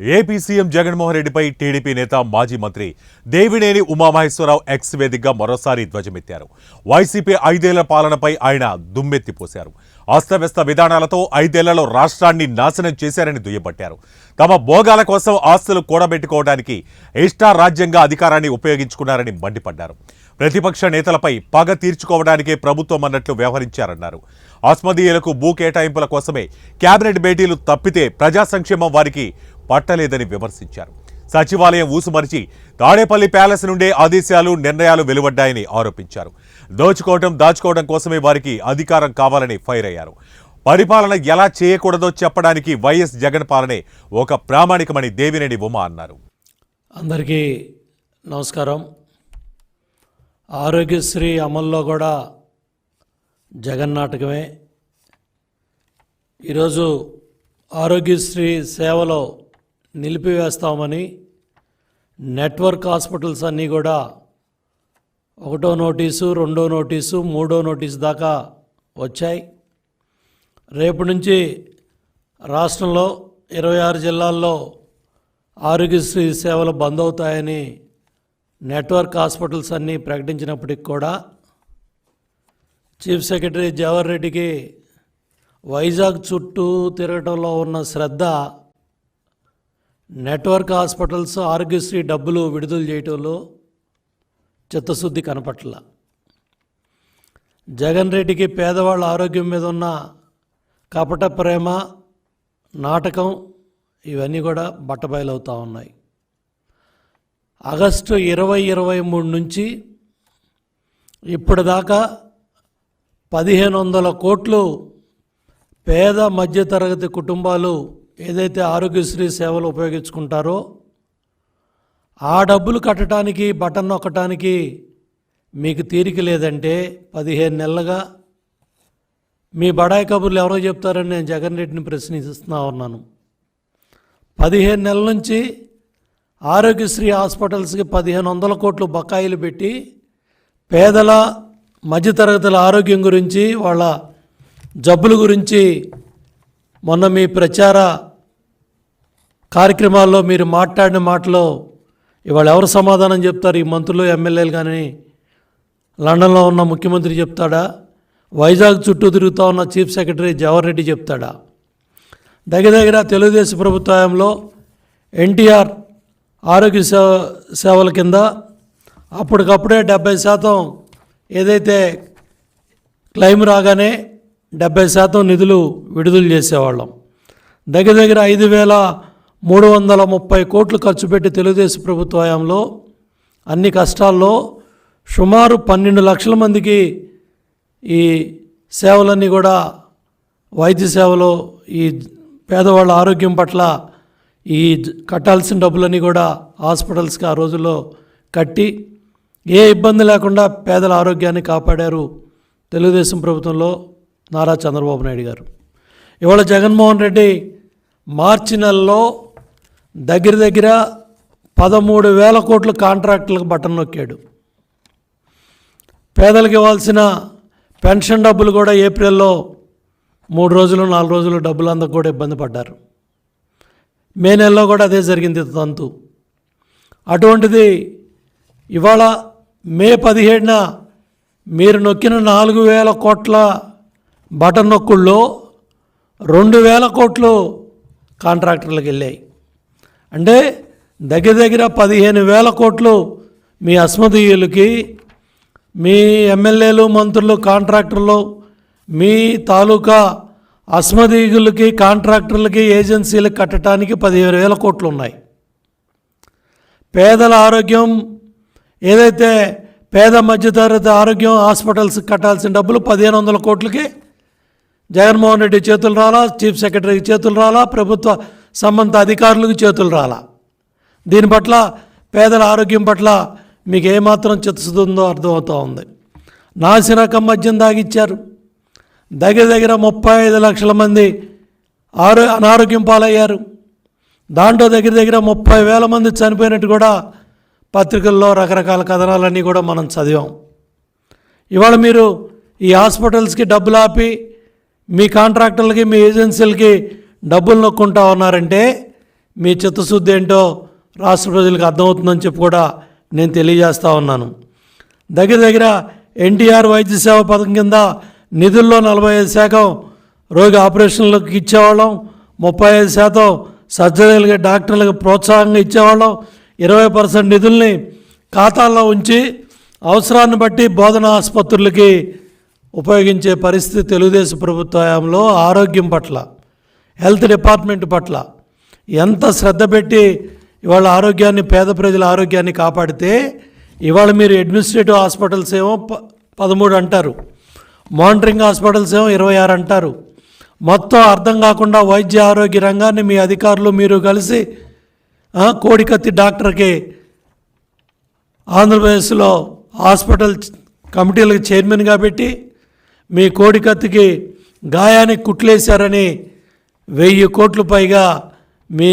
AP CM Jaganmohan రెడ్డిపై TDP నేత మాజీ మంత్రి దేవినేని ఉమామహేశ్వరరావు ఎక్స్ వేదికగా మరోసారి ధ్వజమెత్తారు. వైసీపీ ఐదేళ్ళ పాలనపై ఆయన దుమ్మెత్తిపోశారు. అస్తవ్యస్త విధానాలతో ఐదేళ్ళలో రాష్ట్రాన్ని నాశనం చేశారని దుయ్యబట్టారు. తమ భోగాల కోసం ఆస్తులు కూడబెట్టుకోవడానికి ఇష్టారాజ్యంగా అధికారాన్ని ఉపయోగించుకున్నారని మండిపడ్డారు. ప్రతిపక్ష నేతలపై పగ తీర్చుకోవడానికే ప్రభుత్వం అన్నట్లు వ్యవహరించారన్నారు. ఆస్మదీయులకు భూ కేటాయింపుల కోసమే కేబినెట్ భేటీలు తప్పితే ప్రజా సంక్షేమం వారికి పట్టలేదని విమర్శించారు. సచివాలయం ఊసుమరిచి తాడేపల్లి ప్యాలెస్ నుండే ఆదేశాలు నిర్ణయాలు వెలువడ్డాయని ఆరోపించారు. దోచుకోవడం దాచుకోవడం కోసమే వారికి అధికారం కావాలని ఫైర్ అయ్యారు. పరిపాలన ఎలా చేయకూడదో చెప్పడానికి వైఎస్ జగన్ పాలనే ఒక ప్రామాణికమని దేవినేని ఉమ అన్నారు. అందరికీ నమస్కారం. ఆరోగ్యశ్రీ అమల్లో కూడా జగన్ నాటకమే. ఈరోజు ఆరోగ్యశ్రీ సేవలో నిలిపివేస్తామని నెట్వర్క్ హాస్పిటల్స్ అన్నీ కూడా ఒకటో నోటీసు రెండో నోటీసు మూడో నోటీసు దాకా వచ్చాయి. రేపు నుంచి రాష్ట్రంలో ఇరవై ఆరు జిల్లాల్లో ఆరోగ్యశ్రీ సేవలు బంద్ అవుతాయని నెట్వర్క్ హాస్పిటల్స్ అన్నీ ప్రకటించినప్పటికి కూడా చీఫ్ సెక్రటరీ జవహర్ రెడ్డికి వైజాగ్ చుట్టూ తిరగటంలో ఉన్న శ్రద్ధ నెట్వర్క్ హాస్పిటల్స్ ఆరోగ్యశ్రీ డబ్బులు విడుదల చేయటంలో చిత్తశుద్ధి కనపట్ల. జగన్ రెడ్డికి పేదవాళ్ళ ఆరోగ్యం మీద ఉన్న కపట ప్రేమ నాటకం ఇవన్నీ కూడా బట్టబయలవుతూ ఉన్నాయి. ఆగస్టు ఇరవై ఇరవై మూడు నుంచి ఇప్పటిదాకా పదిహేను వందల కోట్లు పేద మధ్యతరగతి కుటుంబాలు ఏదైతే ఆరోగ్యశ్రీ సేవలు ఉపయోగించుకుంటారో ఆ డబ్బులు కట్టడానికి బటన్ నొక్కటానికి మీకు తీరిక లేదంటే పదిహేను నెలలుగా మీ బడాయి కబుర్లు ఎవరో చెప్తారని నేను జగన్ రెడ్డిని ప్రశ్నిస్తున్నా ఉన్నాను. పదిహేను నెలల నుంచి ఆరోగ్యశ్రీ హాస్పిటల్స్కి పదిహేను వందల కోట్లు బకాయిలు పెట్టి పేదల మధ్యతరగతుల ఆరోగ్యం గురించి వాళ్ళ జబ్బుల గురించి మొన్న మీ ప్రచార కార్యక్రమాల్లో మీరు మాట్లాడిన మాటలో ఇవాళ ఎవరు సమాధానం చెప్తారు? ఈ మంత్రులు ఎమ్మెల్యేలు కానీ లండన్లో ఉన్న ముఖ్యమంత్రి చెప్తాడా? వైజాగ్ చుట్టూ తిరుగుతూ ఉన్న చీఫ్ సెక్రటరీ జవహర్ రెడ్డి చెప్తాడా? దగ్గర దగ్గర తెలుగుదేశం ప్రభుత్వంలో ఎన్టీఆర్ ఆరోగ్య సేవ సేవల కింద అప్పటికప్పుడే డెబ్బై శాతం ఏదైతే క్లెయిమ్ రాగానే డెబ్బై శాతం నిధులు విడుదల చేసేవాళ్ళం. దగ్గర దగ్గర ఐదు వేల మూడు వందల ముప్పై కోట్లు ఖర్చు పెట్టి తెలుగుదేశం ప్రభుత్వ హయాంలో అన్ని కష్టాల్లో సుమారు పన్నెండు లక్షల మందికి ఈ సేవలన్నీ కూడా వైద్య సేవలో ఈ పేదవాళ్ళ ఆరోగ్యం పట్ల ఈ కట్టాల్సిన డబ్బులన్నీ కూడా హాస్పిటల్స్కి ఆ రోజుల్లో కట్టి ఏ ఇబ్బంది లేకుండా పేదల ఆరోగ్యాన్ని కాపాడారు తెలుగుదేశం ప్రభుత్వంలో నారా చంద్రబాబు నాయుడు గారు. ఇవాళ జగన్మోహన్ రెడ్డి మార్చి నెలలో దగ్గర దగ్గర పదమూడు వేల కోట్ల కాంట్రాక్టులకు బటన్ నొక్కాడు. పేదలకు ఇవ్వాల్సిన పెన్షన్ డబ్బులు కూడా ఏప్రిల్లో మూడు రోజులు నాలుగు రోజులు డబ్బులు అందకు కూడా ఇబ్బంది పడ్డారు. మే నెలలో కూడా అదే జరిగింది తంతు. అటువంటిది ఇవాళ మే పదిహేడున మీరు నొక్కిన నాలుగు వేల కోట్ల బటన్ నొక్కుల్లో రెండు వేల కోట్లు కాంట్రాక్టర్లకు వెళ్ళాయి. అంటే దగ్గర దగ్గర పదిహేను వేల కోట్లు మీ అస్మదీయులకి మీ ఎమ్మెల్యేలు మంత్రులు కాంట్రాక్టర్లు మీ తాలూకా అస్మదీయులకి కాంట్రాక్టర్లకి ఏజెన్సీలకు కట్టడానికి పదిహేను వేల కోట్లు ఉన్నాయి పేదల ఆరోగ్యం ఏదైతే పేద మధ్యతరగతి ఆరోగ్యం హాస్పిటల్స్కి కట్టాల్సిన డబ్బులు పదిహేను వందల కోట్లకి జగన్మోహన్ రెడ్డి చేతులు రాలా చీఫ్ సెక్రటరీకి చేతులు రాలా ప్రభుత్వ సంబంధిత అధికారులకు చేతులు రాలా. దీని పట్ల పేదల ఆరోగ్యం పట్ల మీకు ఏమాత్రం చిత్తశుద్ధి అర్థమవుతూ ఉంది. నాసిరకం మద్యం తాగిచ్చారు దగ్గర దగ్గర ముప్పై ఐదు లక్షల మంది ఆరో అనారోగ్యం పాలయ్యారు. దాంట్లో దగ్గర దగ్గర ముప్పై వేల మంది చనిపోయినట్టు కూడా పత్రికల్లో రకరకాల కథనాలన్నీ కూడా మనం చదివాం. ఇవాళ మీరు ఈ హాస్పిటల్స్కి డబ్బులు ఆపి మీ కాంట్రాక్టర్లకి మీ ఏజెన్సీలకి డబ్బులు నొక్కుంటా ఉన్నారంటే మీ చిత్తశుద్ధి ఏంటో రాష్ట్ర ప్రజలకు అర్థమవుతుందని చెప్పి కూడా నేను తెలియజేస్తూ ఉన్నాను. దగ్గర దగ్గర ఎన్టీఆర్ వైద్య సేవ పథకం కింద నిధుల్లో నలభై ఐదు శాతం రోగి ఆపరేషన్లకు ఇచ్చేవాళ్ళం ముప్పై ఐదు శాతం సర్జరీలకి డాక్టర్లకు ప్రోత్సాహంగా ఇచ్చేవాళ్ళం ఇరవై పర్సెంట్ నిధుల్ని ఖాతాల్లో ఉంచి అవసరాన్ని బట్టి బోధన ఆసుపత్రులకి ఉపయోగించే పరిస్థితి తెలుగుదేశం ప్రభుత్వ హయాంలో ఆరోగ్యం పట్ల. హెల్త్ డిపార్ట్మెంట్ పట్ల ఎంత శ్రద్ధ పెట్టి ఇవాళ ఆరోగ్యాన్ని పేద ప్రజల ఆరోగ్యాన్ని కాపాడితే ఇవాళ మీరు అడ్మినిస్ట్రేటివ్ హాస్పిటల్స్ ఏమో ప పదమూడు అంటారు. మానిటరింగ్ హాస్పిటల్స్ ఏమో ఇరవై ఆరు అంటారు. మొత్తం అర్థం కాకుండా వైద్య ఆరోగ్య రంగాన్ని మీ అధికారులు మీరు కలిసి కోడికత్తి డాక్టర్కి ఆంధ్రప్రదేశ్లో హాస్పిటల్ కమిటీలకు చైర్మన్గా పెట్టి మీ కోడికత్తికి గాయానికి కుట్లేశారని వెయ్యి కోట్లు పైగా మీ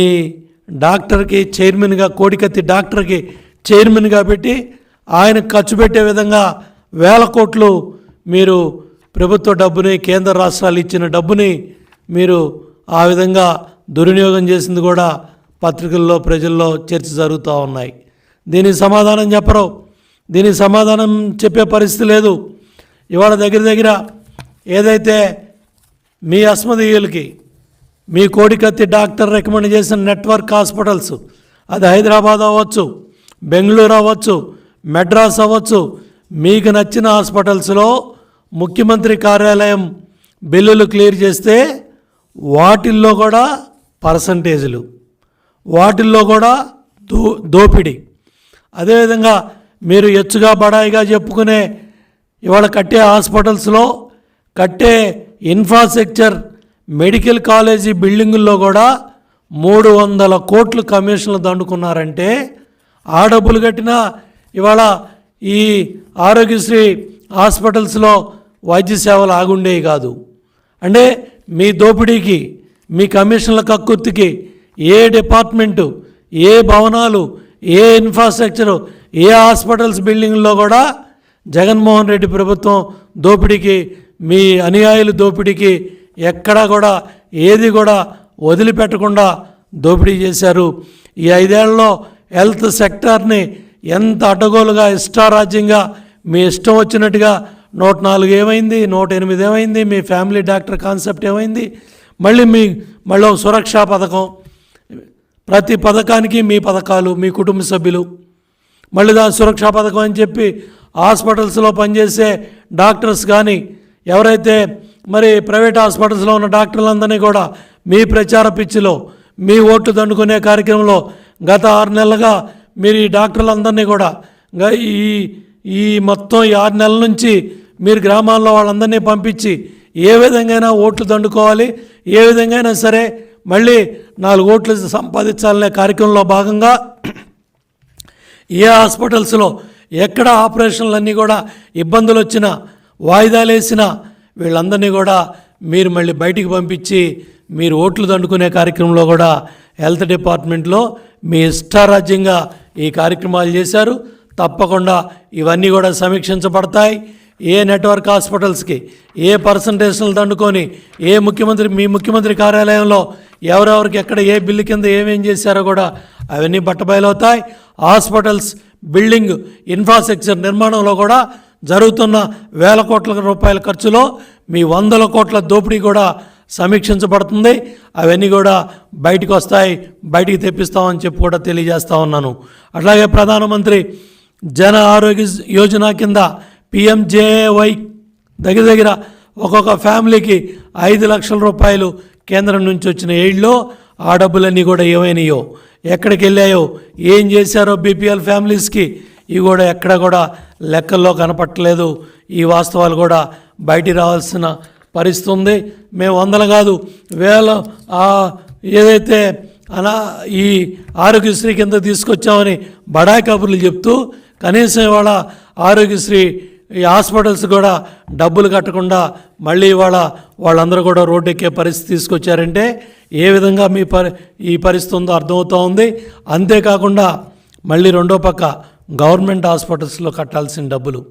డాక్టర్కి చైర్మన్గా కోడికత్తి డాక్టర్కి చైర్మన్గా పెట్టి ఆయన ఖర్చు పెట్టే విధంగా వేల కోట్లు మీరు ప్రభుత్వ డబ్బుని కేంద్ర రాష్ట్రాలు ఇచ్చిన డబ్బుని మీరు ఆ విధంగా దుర్వినియోగం చేసింది కూడా పత్రికల్లో ప్రజల్లో చర్చ జరుగుతూ ఉన్నాయి. దీనికి సమాధానం చెప్పరు. దీనికి సమాధానం చెప్పే పరిస్థితి లేదు. ఇవాళ దగ్గర దగ్గర ఏదైతే మీ అస్మదీయులకి మీ కోడికత్తి డాక్టర్ రికమెండ్ చేసిన నెట్వర్క్ హాస్పిటల్స్. అది హైదరాబాద్ అవ్వచ్చు బెంగళూరు అవ్వచ్చు మెడ్రాస్ అవ్వచ్చు. మీకు నచ్చిన హాస్పిటల్స్లో ముఖ్యమంత్రి కార్యాలయం బిల్లులు క్లియర్ చేస్తే వాటిల్లో కూడా పర్సంటేజీలు వాటిల్లో కూడా దో దోపిడీ. అదేవిధంగా మీరు ఎచ్చుగా బడాయిగా చెప్పుకునే ఇవాళ కట్టే హాస్పిటల్స్లో కట్టే ఇన్ఫ్రాస్ట్రక్చర్ మెడికల్ కాలేజీ బిల్డింగుల్లో కూడా మూడు వందల కోట్లు కమిషన్లు దండుకున్నారంటే ఆ డబ్బులు కట్టినా ఇవాళ ఈ ఆరోగ్యశ్రీ హాస్పిటల్స్లో వైద్య సేవలు ఆగుండేవి కాదు. అంటే మీ దోపిడీకి మీ కమిషన్ల కక్కుర్తికి ఏ డిపార్ట్మెంటు ఏ భవనాలు ఏ ఇన్ఫ్రాస్ట్రక్చరు ఏ హాస్పిటల్స్ బిల్డింగ్లో కూడా జగన్మోహన్ రెడ్డి ప్రభుత్వం దోపిడీకి మీ అనుయాయుల దోపిడీకి ఎక్కడా కూడా ఏది కూడా వదిలిపెట్టకుండా దోపిడీ చేశారు. ఈ ఐదేళ్ళలో హెల్త్ సెక్టార్ని ఎంత అడ్డగోలుగా ఇష్టారాజ్యంగా మీ ఇష్టం వచ్చినట్టుగా నూట నాలుగు ఏమైంది నూట ఎనిమిది ఏమైంది మీ ఫ్యామిలీ డాక్టర్ కాన్సెప్ట్ ఏమైంది మళ్ళీ మీ మళ్ళీ సురక్షా పథకం. ప్రతి పథకానికి మీ పథకాలు మీ కుటుంబ సభ్యులు. మళ్ళీ దాని సురక్షా పథకం అని చెప్పి హాస్పిటల్స్లో పనిచేసే డాక్టర్స్ కానీ ఎవరైతే మరి ప్రైవేట్ హాస్పిటల్స్లో ఉన్న డాక్టర్లందరినీ కూడా మీ ప్రచార పిచ్చిలో మీ ఓట్లు దండుకునే కార్యక్రమంలో గత ఆరు నెలలుగా మీరు ఈ డాక్టర్లందరినీ కూడా ఈ ఈ మొత్తం ఈ ఆరు నెలల నుంచి మీరు గ్రామాల్లో వాళ్ళందరినీ పంపించి ఏ విధంగా ఓట్లు దండుకోవాలి ఏ విధంగా సరే మళ్ళీ నాలుగు ఓట్లు సంపాదించాలనే కార్యక్రమంలో భాగంగా ఏ హాస్పిటల్స్లో ఎక్కడ ఆపరేషన్లన్నీ కూడా ఇబ్బందులు వచ్చినా వాయిదాలు వేసినా వీళ్ళందరినీ కూడా మీరు మళ్ళీ బయటికి పంపించి మీరు ఓట్లు దండుకునే కార్యక్రమంలో కూడా హెల్త్ డిపార్ట్మెంట్లో మీ ఇష్టారాజ్యంగా ఈ కార్యక్రమాలు చేశారు. తప్పకుండా ఇవన్నీ కూడా సమీక్షించబడతాయి. ఏ నెట్వర్క్ హాస్పిటల్స్కి ఏ పర్సంటేజ్లు దండుకొని ఏ ముఖ్యమంత్రి మీ ముఖ్యమంత్రి కార్యాలయంలో ఎవరెవరికి ఎక్కడ ఏ బిల్లు కింద ఏమేం చేశారో కూడా అవన్నీ బట్టబయలవుతాయి. హాస్పిటల్స్ బిల్డింగ్ ఇన్ఫ్రాస్ట్రక్చర్ నిర్మాణంలో కూడా జరుగుతున్న వేల కోట్ల రూపాయల ఖర్చులో మీ వందల కోట్ల దోపిడీ కూడా సమీక్షించబడుతుంది. అవన్నీ కూడా బయటికి వస్తాయి బయటికి తెప్పిస్తామని చెప్పి కూడా తెలియజేస్తా ఉన్నాను. అట్లాగే ప్రధానమంత్రి జన ఆరోగ్య యోజన కింద పిఎంజేవై దగ్గర దగ్గర ఒక్కొక్క ఫ్యామిలీకి ఐదు లక్షల రూపాయలు కేంద్రం నుంచి వచ్చిన ఎయిడ్లో ఆ డబ్బులన్నీ కూడా ఏమైనాయో ఎక్కడికి వెళ్ళాయో ఏం చేశారో బీపీఎల్ ఫ్యామిలీస్కి ఇవి కూడా ఎక్కడ కూడా లెక్కల్లో కనపట్టలేదు ఈ వాస్తవాలు కూడా బయటికి రావాల్సిన పరిస్థితి ఉంది. మేము వందలు కాదు వేల ఏదైతే అలా ఈ ఆరోగ్యశ్రీ కింద తీసుకొచ్చామని బడాయి కబుర్లు చెప్తూ కనీసం ఇవాళ ఆరోగ్యశ్రీ ఈ హాస్పిటల్స్ కూడా డబ్బులు కట్టకుండా మళ్ళీ ఇవాళ వాళ్ళందరూ కూడా రోడ్డు ఎక్కే పరిస్థితి తీసుకొచ్చారంటే ఏ విధంగా మీ పరి ఈ పరిస్థితి ఉందో అర్థమవుతూ ఉంది. అంతేకాకుండా మళ్ళీ రెండో పక్క గవర్నమెంట్ హాస్పిటల్స్లో కట్టాల్సిన డబ్బులు.